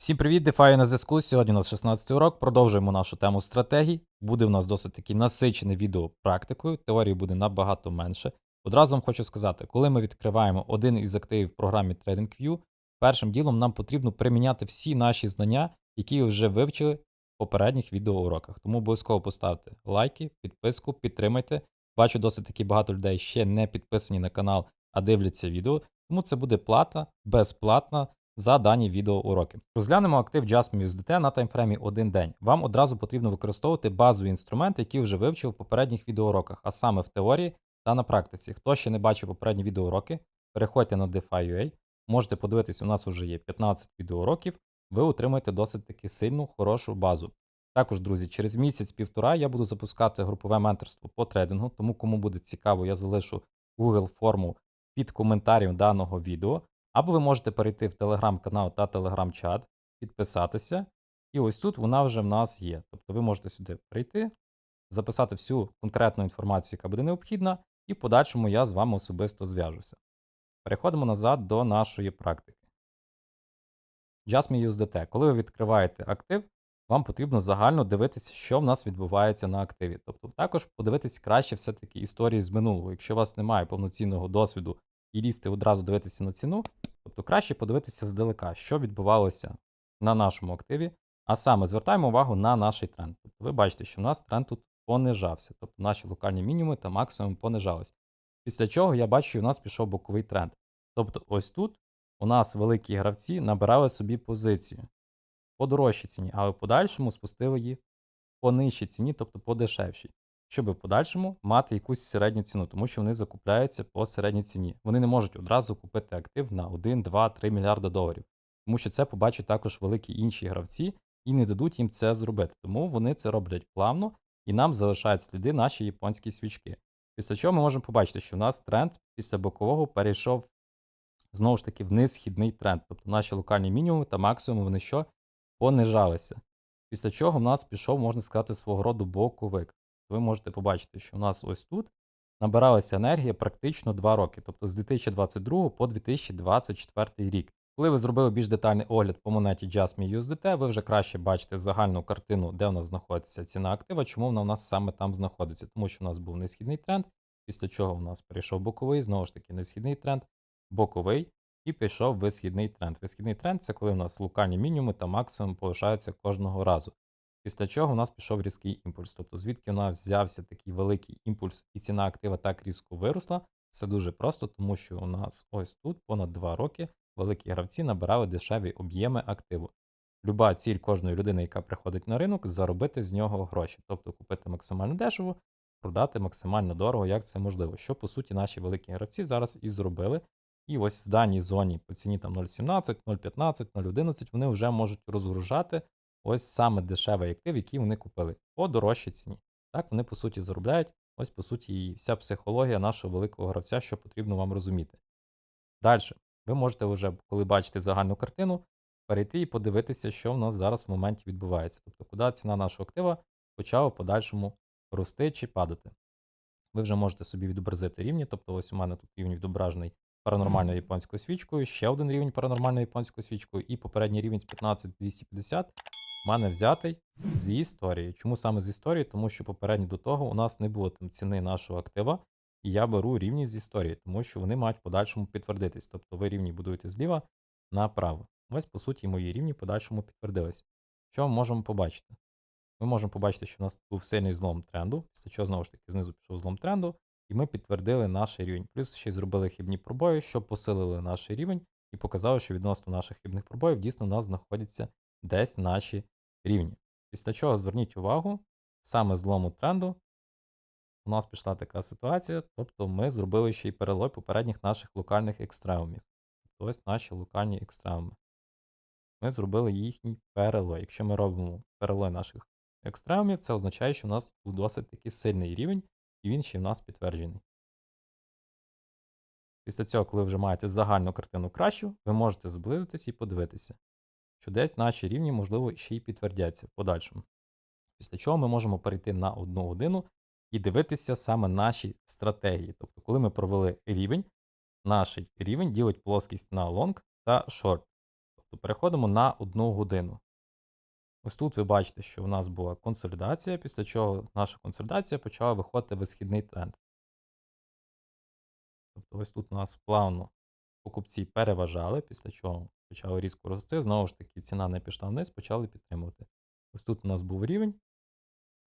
Всім привіт, DeFi на зв'язку. Сьогодні у нас 16 урок. Продовжуємо нашу тему стратегій. Буде в нас досить таки насичене відео практикою. Теорії буде набагато менше. Одразу вам хочу сказати, коли ми відкриваємо один із активів в програмі TradingView, першим ділом нам потрібно приміняти всі наші знання, які ви вже вивчили в попередніх відеоуроках. Тому обов'язково поставте лайки, підписку, підтримайте. Бачу досить таки багато людей ще не підписані на канал, а дивляться відео. Тому це буде плата безплатна за дані відеоуроки. Розглянемо актив Jasmine USDT на таймфреймі один день. Вам одразу потрібно використовувати базові інструменти, які вже вивчив в попередніх відеоуроках, а саме в теорії та на практиці. Хто ще не бачив попередні відеоуроки, переходьте на DeFi.ua, можете подивитись, у нас вже є 15 відеоуроків, ви отримаєте досить таки сильну, хорошу базу. Також, друзі, через місяць-півтора я буду запускати групове менторство по трейдингу, тому кому буде цікаво, я залишу Google форму під коментарем даного відео. Або ви можете перейти в телеграм-канал та телеграм-чат, підписатися. І ось тут вона вже в нас є. Тобто ви можете сюди прийти, записати всю конкретну інформацію, яка буде необхідна, і в подальшому я з вами особисто зв'яжуся. Переходимо назад до нашої практики. Jasmine USDT. Коли ви відкриваєте актив, вам потрібно загально дивитися, що в нас відбувається на активі. Тобто, також подивитись краще все-таки історії з минулого. Якщо у вас немає повноцінного досвіду і лізти одразу дивитися на ціну, тобто краще подивитися здалека, що відбувалося на нашому активі, а саме звертаємо увагу на наш тренд. Тобто ви бачите, що в нас тренд тут понижався, тобто наші локальні мінімуми та максимум понижались. Після чого я бачу, що у нас пішов боковий тренд. Тобто, ось тут у нас великі гравці набирали собі позицію по дорожчій ціні, але в подальшому спустили її по нижчій ціні, тобто по дешевшій щоб в подальшому мати якусь середню ціну, тому що вони закупляються по середній ціні. Вони не можуть одразу купити актив на 1, 2, 3 мільярда доларів, тому що це побачать також великі інші гравці і не дадуть їм це зробити. Тому вони це роблять плавно і нам залишають сліди наші японські свічки. Після чого ми можемо побачити, що у нас тренд після бокового перейшов знову ж таки вниз східний тренд. Тобто наші локальні мінімуми та максимуми вони що понижалися. Після чого в нас пішов, можна сказати, свого роду боковик ви можете побачити, що у нас ось тут набиралася енергія практично 2 роки, тобто з 2022 по 2024 рік. Коли ви зробили більш детальний огляд по монеті Jasmine USDT, ви вже краще бачите загальну картину, де у нас знаходиться ціна актива, чому вона у нас саме там знаходиться, тому що у нас був несхідний тренд, після чого у нас перейшов боковий, знову ж таки, несхідний тренд, боковий і пішов висхідний тренд. Висхідний тренд це коли у нас локальні мінімуми та максимум повишаються кожного разу. Після чого у нас пішов різкий імпульс. Тобто, звідки у нас взявся такий великий імпульс і ціна актива так різко виросла, це дуже просто, тому що у нас ось тут понад 2 роки великі гравці набирали дешеві об'єми активу. Люба ціль кожної людини, яка приходить на ринок, заробити з нього гроші, тобто купити максимально дешево, продати максимально дорого, як це можливо. Що по суті наші великі гравці зараз і зробили. І ось в даній зоні по ціні там 0,17, 0,15, 0,11 вони вже можуть розгружати ось саме дешевий актив, який вони купили по дорожчій ціні. Так, вони, по суті, заробляють. Ось, по суті, і вся психологія нашого великого гравця, що потрібно вам розуміти. Далі, ви можете вже, коли бачите загальну картину, перейти і подивитися, що в нас зараз в моменті відбувається. Тобто, куди ціна нашого актива почала в подальшому рости чи падати. Ви вже можете собі відобразити рівні. Тобто, ось у мене тут рівень відображений паранормальною японською свічкою, ще один рівень паранормальною японською свічкою, і попередній рівень з 15250 мене взятий з історії. Чому саме з історії? Тому що попередньо до того у нас не було там ціни нашого актива, і я беру рівні з історії, тому що вони мають в подальшому підтвердитись. Тобто ви рівні будуєте зліва направо. Ось, по суті, мої рівні в подальшому підтвердились. Що ми можемо побачити? Ми можемо побачити, що у нас був сильний злом тренду, після чого, знову ж таки, знизу пішов злом тренду, і ми підтвердили наш рівень. Плюс ще й зробили хибні пробої, що посилили наш рівень, і показали, що відносно наших хибних пробоїв дійсно у нас знаходяться десь наші рівні. Після чого зверніть увагу, саме злому тренду у нас пішла така ситуація, тобто ми зробили ще й перелой попередніх наших локальних екстремумів. Тобто ось наші локальні екстремуми. Ми зробили їхній перелой. Якщо ми робимо перелой наших екстремумів, це означає, що у нас був досить таки сильний рівень, і він ще в нас підтверджений. Після цього, коли вже маєте загальну картину кращу, ви можете зблизитись і подивитися що десь наші рівні, можливо, ще й підтвердяться в подальшому. Після чого ми можемо перейти на одну годину і дивитися саме наші стратегії. Тобто, коли ми провели рівень, наш рівень ділить плоскість на лонг та шорт. Тобто переходимо на одну годину. Ось тут ви бачите, що в нас була консолідація, після чого наша консолідація почала виходити висхідний тренд. Тобто ось тут у нас плавно покупці переважали, після чого почали різко рости. Знову ж таки, ціна не пішла вниз, почали підтримувати. Ось тут у нас був рівень.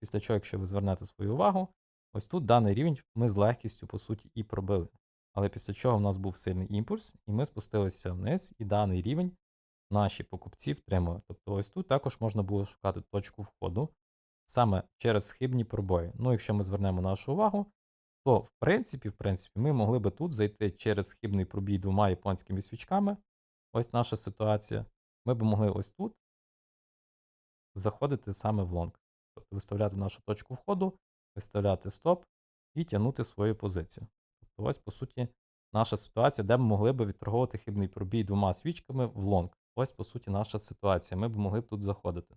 Після чого, якщо ви звернете свою увагу, ось тут даний рівень ми з легкістю, по суті, і пробили. Але після чого в нас був сильний імпульс, і ми спустилися вниз, і даний рівень наші покупці втримали. Тобто ось тут також можна було шукати точку входу саме через схибні пробої. Ну, якщо ми звернемо нашу увагу, то в принципі, в принципі, ми могли би тут зайти через схибний пробій двома японськими свічками. Ось наша ситуація. Ми б могли ось тут заходити саме в лонг. Тобто виставляти нашу точку входу, виставляти стоп і тягнути свою позицію. Тобто, ось, по суті, наша ситуація, де ми могли б відторговувати хибний пробій двома свічками в лонг. Ось, по суті, наша ситуація. Ми б могли б тут заходити.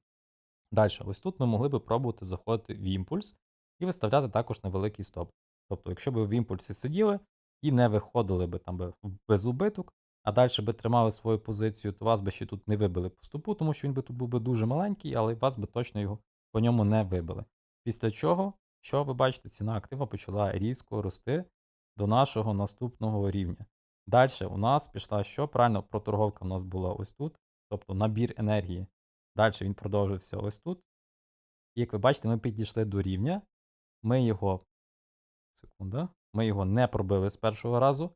Далі, ось тут ми могли б пробувати заходити в імпульс і виставляти також невеликий стоп. Тобто, якщо б в імпульсі сиділи і не виходили б там би без убиток, а далі би тримали свою позицію, то вас би ще тут не вибили по стопу, тому що він би тут був би дуже маленький, але вас би точно його по ньому не вибили. Після чого, що ви бачите, ціна актива почала різко рости до нашого наступного рівня. Далі у нас пішла що? Правильно, проторговка у нас була ось тут, тобто набір енергії. Далі він продовжився ось тут. І як ви бачите, ми підійшли до рівня. Ми його. Секунда. Ми його не пробили з першого разу.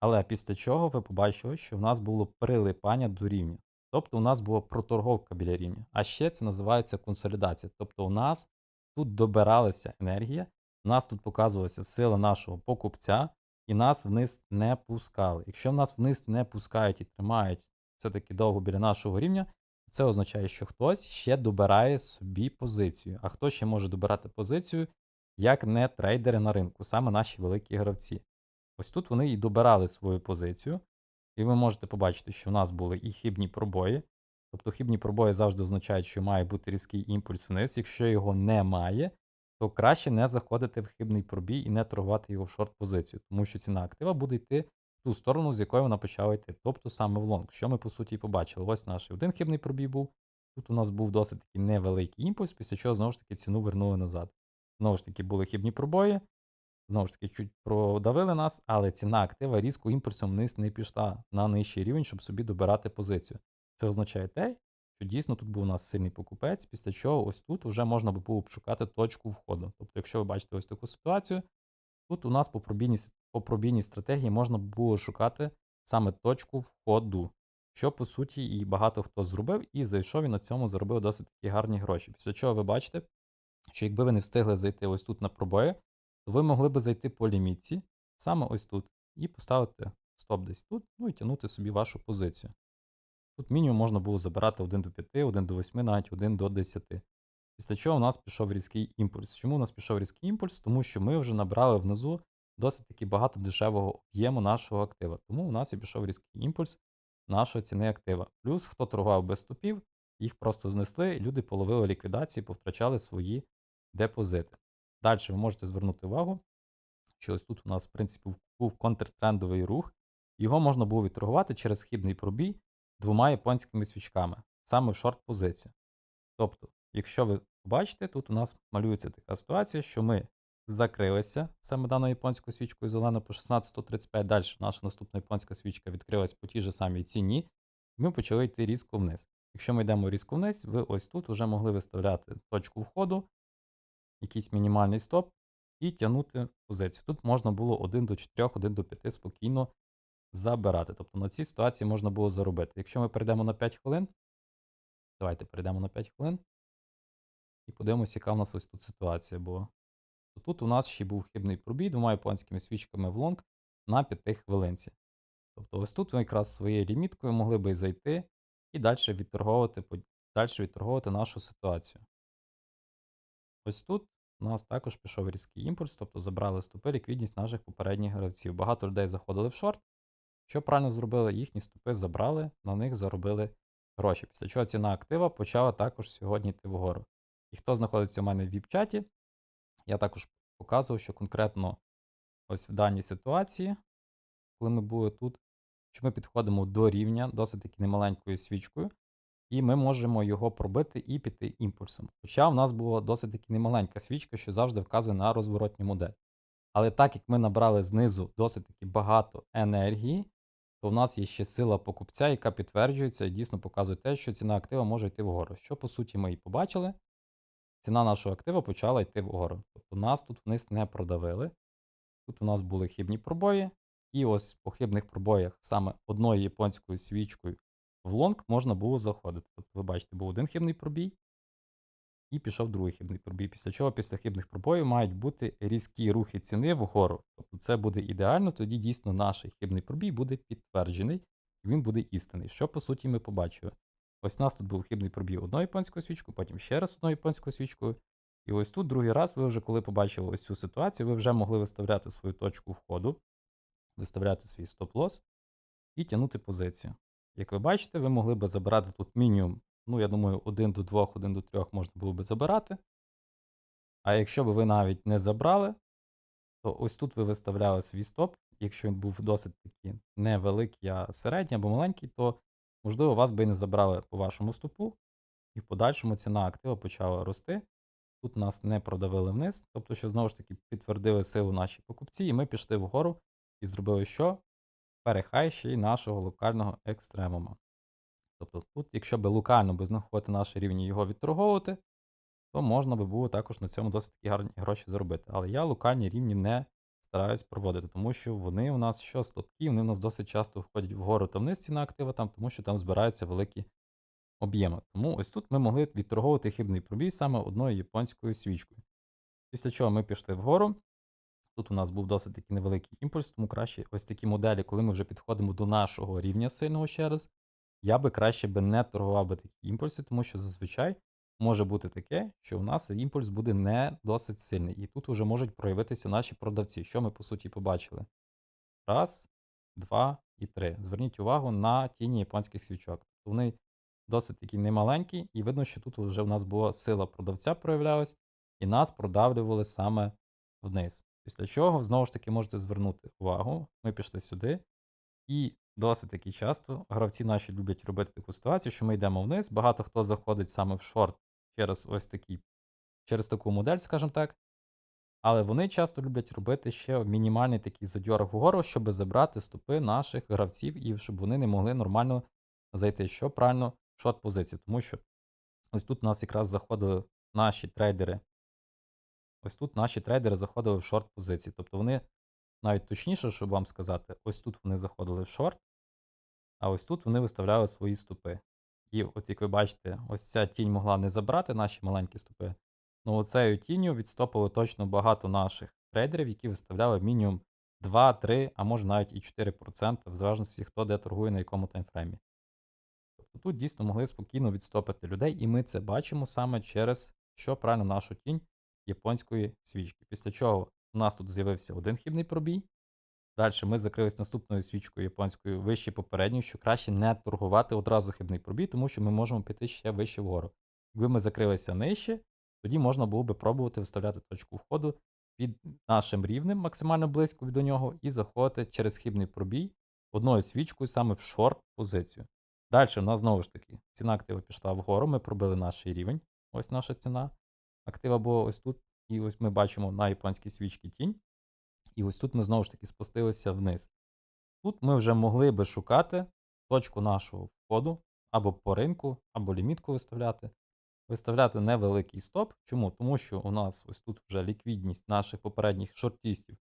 Але після чого ви побачили, що в нас було прилипання до рівня. Тобто у нас була проторговка біля рівня. А ще це називається консолідація. Тобто у нас тут добиралася енергія, у нас тут показувалася сила нашого покупця, і нас вниз не пускали. Якщо нас вниз не пускають і тримають все-таки довго біля нашого рівня, це означає, що хтось ще добирає собі позицію. А хто ще може добирати позицію, як не трейдери на ринку, саме наші великі гравці. Ось тут вони і добирали свою позицію, і ви можете побачити, що в нас були і хибні пробої. Тобто хибні пробої завжди означають, що має бути різкий імпульс вниз. Якщо його немає, то краще не заходити в хибний пробій і не торгувати його в шорт-позицію, тому що ціна актива буде йти в ту сторону, з якої вона почала йти, тобто саме в лонг, що ми по суті і побачили. Ось наш один хибний пробій був. Тут у нас був досить таки невеликий імпульс, після чого знову ж таки ціну вернули назад. Знову ж таки, були хибні пробої, знову ж таки, чуть продавили нас, але ціна актива різко імпульсом вниз не пішла на нижчий рівень, щоб собі добирати позицію. Це означає те, що дійсно тут був у нас сильний покупець, після чого ось тут вже можна було б шукати точку входу. Тобто, якщо ви бачите ось таку ситуацію, тут у нас по пробійній, по пробійній стратегії можна було шукати саме точку входу, що по суті і багато хто зробив, і зайшов і на цьому заробив досить такі гарні гроші. Після чого ви бачите, що якби ви не встигли зайти ось тут на пробої, то ви могли би зайти по лімітці, саме ось тут, і поставити стоп десь тут, ну і тягнути собі вашу позицію. Тут мінімум можна було забирати 1 до 5, 1 до 8, навіть 1 до 10. Після чого у нас пішов різкий імпульс. Чому у нас пішов різкий імпульс? Тому що ми вже набрали внизу досить таки багато дешевого об'єму нашого актива. Тому у нас і пішов різкий імпульс нашої ціни актива. Плюс, хто торгував без стопів, їх просто знесли, і люди половили ліквідації, повтрачали свої депозити. Далі ви можете звернути увагу, що ось тут у нас, в принципі, був контртрендовий рух, його можна було відторгувати через хибний пробій двома японськими свічками, саме в шорт-позицію. Тобто, якщо ви бачите, тут у нас малюється така ситуація, що ми закрилися саме даною японською свічкою зелено по 16.35. Далі наша наступна японська свічка відкрилась по тій же самій ціні, і ми почали йти різко вниз. Якщо ми йдемо різко вниз, ви ось тут вже могли виставляти точку входу, якийсь мінімальний стоп, і тягнути позицію. Тут можна було 1 до 4, 1 до 5 спокійно забирати. Тобто на цій ситуації можна було заробити. Якщо ми перейдемо на 5 хвилин, давайте перейдемо на 5 хвилин і подивимося, яка в нас ось тут ситуація була. То тут у нас ще був хибний пробій двома японськими свічками в лонг на 5 хвилинці. Тобто ось тут ви якраз своєю ліміткою могли би зайти і далі відторговувати, далі відторговувати нашу ситуацію. Ось тут у нас також пішов різкий імпульс, тобто забрали стопи ліквідність наших попередніх гравців. Багато людей заходили в шорт. Що правильно зробили, їхні стопи забрали, на них заробили гроші. Після чого ціна актива почала також сьогодні йти вгору. І хто знаходиться у мене в віп-чаті, я також показував, що конкретно ось в даній ситуації, коли ми були тут, що ми підходимо до рівня досить таки немаленькою свічкою, і ми можемо його пробити і піти імпульсом. Хоча в нас була досить таки немаленька свічка, що завжди вказує на розворотню модель. Але так як ми набрали знизу досить таки багато енергії, то в нас є ще сила покупця, яка підтверджується і дійсно показує те, що ціна актива може йти вгору. Що по суті ми і побачили. Ціна нашого актива почала йти вгору. Тобто нас тут вниз не продавили. Тут у нас були хибні пробої, і ось по хибних пробоях саме одною японською свічкою в лонг можна було заходити. Тобто, ви бачите, був один хибний пробій, і пішов другий хибний пробій. Після чого після хибних пробоїв мають бути різкі рухи ціни вгору. Тобто це буде ідеально, тоді дійсно наш хибний пробій буде підтверджений, і він буде істинний. Що по суті ми побачили? Ось у нас тут був хибний пробій одною японською свічкою, потім ще раз одною японською свічкою. І ось тут другий раз ви вже, коли побачили ось цю ситуацію, ви вже могли виставляти свою точку входу, виставляти свій стоп-лосс і тягнути позицію. Як ви бачите, ви могли би забирати тут мінімум, ну, я думаю, 1 до 2, 1 до 3 можна було би забирати. А якщо б ви навіть не забрали, то ось тут ви виставляли свій стоп. Якщо він був досить таки невеликий, а середній або маленький, то, можливо, вас би і не забрали по вашому стопу, і в подальшому ціна актива почала рости. Тут нас не продавили вниз, тобто, що знову ж таки підтвердили силу наші покупці, і ми пішли вгору і зробили що? Перехай ще й нашого локального екстремума. Тобто тут, якщо би локально би знаходити наші рівні його відторговувати, то можна би було також на цьому досить такі гарні гроші заробити. Але я локальні рівні не стараюсь проводити, тому що вони у нас що слабкі, вони у нас досить часто входять вгору та вниз ціна актива, там, тому що там збираються великі об'єми. Тому ось тут ми могли відторговувати хибний пробій саме одною японською свічкою. Після чого ми пішли вгору. Тут у нас був досить такий невеликий імпульс, тому краще ось такі моделі, коли ми вже підходимо до нашого рівня сильного ще раз, я би краще би не торгував би такі імпульси, тому що зазвичай може бути таке, що у нас імпульс буде не досить сильний. І тут вже можуть проявитися наші продавці, що ми по суті побачили. Раз, два і три. Зверніть увагу на тіні японських свічок. Вони досить такі немаленькі, і видно, що тут вже у нас була сила продавця проявлялась, і нас продавлювали саме вниз. Після чого, знову ж таки, можете звернути увагу. Ми пішли сюди, і досить таки часто гравці наші люблять робити таку ситуацію, що ми йдемо вниз. Багато хто заходить саме в шорт через ось такий, через таку модель, скажімо так. Але вони часто люблять робити ще мінімальний такий задьор вгору, щоб забрати стопи наших гравців і щоб вони не могли нормально зайти. Що правильно шорт позицію. Тому що ось тут у нас якраз заходили наші трейдери. Ось тут наші трейдери заходили в шорт позиції. Тобто вони навіть точніше, щоб вам сказати, ось тут вони заходили в шорт, а ось тут вони виставляли свої стопи. І от як ви бачите, ось ця тінь могла не забрати наші маленькі стопи. Ну оцею тінню відстопили точно багато наших трейдерів, які виставляли мінімум 2, 3, а може навіть і 4%, в залежності, хто де торгує на якому таймфреймі. Тобто тут дійсно могли спокійно відстопити людей, і ми це бачимо саме через що правильно нашу тінь японської свічки. Після чого у нас тут з'явився один хибний пробій. Далі ми закрились наступною свічкою японською вище попередньою, що краще не торгувати одразу хибний пробій, тому що ми можемо піти ще вище вгору. Якби ми закрилися нижче, тоді можна було би пробувати вставляти точку входу під нашим рівнем, максимально близько до нього, і заходити через хибний пробій одною свічкою саме в шорт позицію. Далі у нас знову ж таки ціна актива пішла вгору, ми пробили наш рівень. Ось наша ціна. Актива була ось тут. І ось ми бачимо на японській свічці тінь. І ось тут ми знову ж таки спустилися вниз. Тут ми вже могли би шукати точку нашого входу або по ринку, або лімітку виставляти. Виставляти невеликий стоп. Чому? Тому що у нас ось тут вже ліквідність наших попередніх шортістів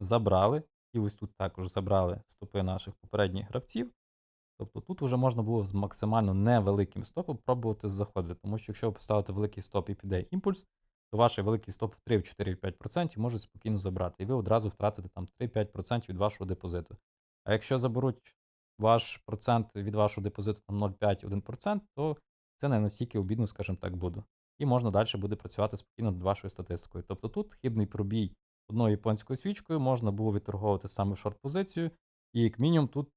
забрали. І ось тут також забрали стопи наших попередніх гравців. Тобто тут вже можна було з максимально невеликим стопом пробувати заходити. Тому що якщо ви поставите великий стоп і піде імпульс, то ваш великий стоп в 3, в 4, в 5% можуть спокійно забрати. І ви одразу втратите там 3-5% від вашого депозиту. А якщо заберуть ваш процент від вашого депозиту там 0,5-1%, то це не настільки обідно, скажімо так, буде. І можна далі буде працювати спокійно над вашою статистикою. Тобто тут хибний пробій одною японською свічкою можна було відторговувати саме в шорт-позицію, і як мінімум тут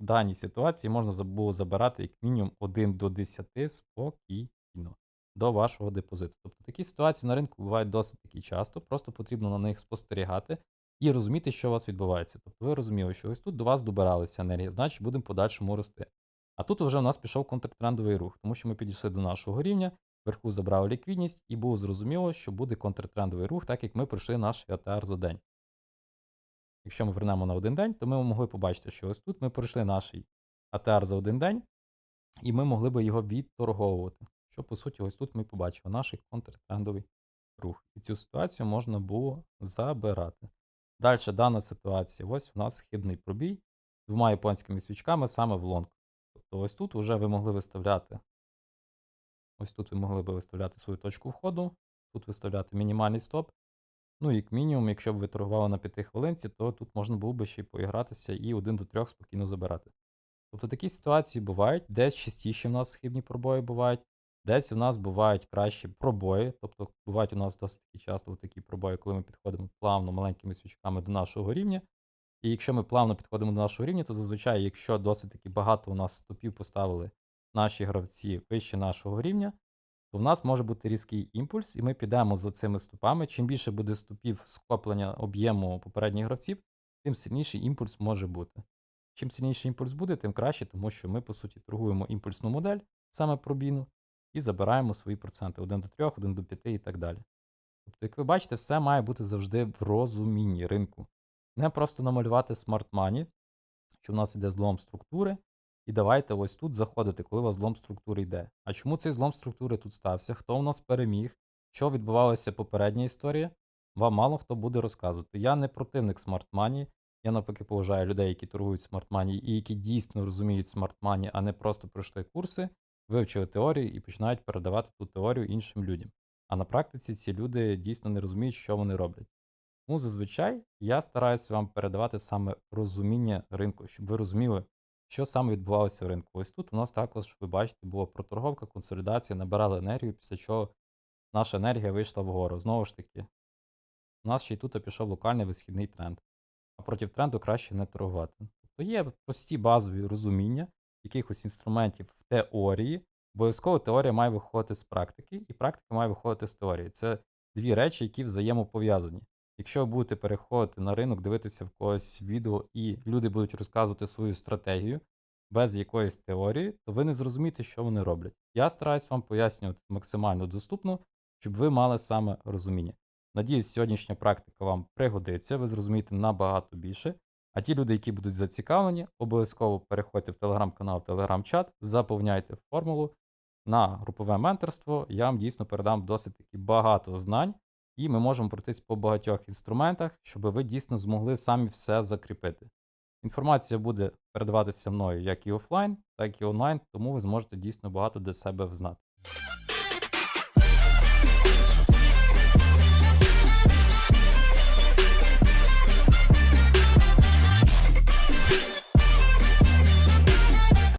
в даній ситуації можна було забирати як мінімум 1 до 10 спокійно до вашого депозиту. Тобто такі ситуації на ринку бувають досить таки часто, просто потрібно на них спостерігати і розуміти, що у вас відбувається. Тобто ви розуміли, що ось тут до вас добиралася енергія, значить будемо подальшому рости. А тут вже у нас пішов контртрендовий рух, тому що ми підійшли до нашого рівня, вверху забрали ліквідність, і було зрозуміло, що буде контртрендовий рух, так як ми пройшли наш АТР за день. Якщо ми вернемо на один день, то ми могли побачити, що ось тут ми пройшли наш АТР за один день, і ми могли би його відторговувати. Що, по суті, ось тут ми побачили наш контртрендовий рух. І цю ситуацію можна було забирати. Далі дана ситуація. Ось у нас хибний пробій двома японськими свічками саме в лонг. Тобто ось тут вже ви могли виставляти. Ось тут ви могли би виставляти свою точку входу, тут виставляти мінімальний стоп. Ну, як мінімум, якщо б ви торгували на 5 хвилинці, то тут можна було би ще й поігратися і 1 до 3 спокійно забирати. Тобто такі ситуації бувають, десь частіше в нас хибні пробої бувають, десь у нас бувають кращі пробої. Тобто бувають у нас досить часто такі пробої, коли ми підходимо плавно маленькими свічками до нашого рівня. І якщо ми плавно підходимо до нашого рівня, то зазвичай, якщо досить таки багато у нас стопів поставили наші гравці вище нашого рівня, то в нас може бути різкий імпульс, і ми підемо за цими стопами. Чим більше буде стопів схоплення об'єму попередніх гравців, тим сильніший імпульс може бути. Чим сильніший імпульс буде, тим краще, тому що ми, по суті, торгуємо імпульсну модель, саме пробійну, і забираємо свої проценти 1 до 3, 1 до 5 і так далі. Тобто, як ви бачите, все має бути завжди в розумінні ринку. Не просто намалювати смарт мані, що в нас йде злом структури, і давайте ось тут заходити, коли у вас злом структури йде. А чому цей злом структури тут стався? Хто у нас переміг? Що відбувалося попередня історія? Вам мало хто буде розказувати. Я не противник смарт мані. Я навпаки поважаю людей, які торгують смарт мані і які дійсно розуміють смарт мані, а не просто пройшли курси, вивчили теорію і починають передавати ту теорію іншим людям. А на практиці ці люди дійсно не розуміють, що вони роблять. Тому зазвичай я стараюся вам передавати саме розуміння ринку, щоб ви розуміли, що саме відбувалося в ринку. Ось тут у нас також, ви бачите, була проторговка, консолідація, набирали енергію, після чого наша енергія вийшла вгору. Знову ж таки, у нас ще й тут пішов локальний висхідний тренд. А проти тренду краще не торгувати. Тобто є прості базові розуміння якихось інструментів в теорії. Обов'язково теорія має виходити з практики, і практика має виходити з теорії. Це дві речі, які взаємопов'язані. Якщо ви будете переходити на ринок, дивитися в когось відео, і люди будуть розказувати свою стратегію без якоїсь теорії, то ви не зрозумієте, що вони роблять. Я стараюсь вам пояснювати максимально доступно, щоб ви мали саме розуміння. Надіюсь, сьогоднішня практика вам пригодиться, ви зрозумієте набагато більше. А ті люди, які будуть зацікавлені, обов'язково переходьте в телеграм-канал, телеграм-чат, заповняйте формулу на групове менторство. Я вам дійсно передам досить таки багато знань, і ми можемо пройтись по багатьох інструментах, щоб ви дійсно змогли самі все закріпити. Інформація буде передаватися мною як і офлайн, так і онлайн, тому ви зможете дійсно багато для себе взнати.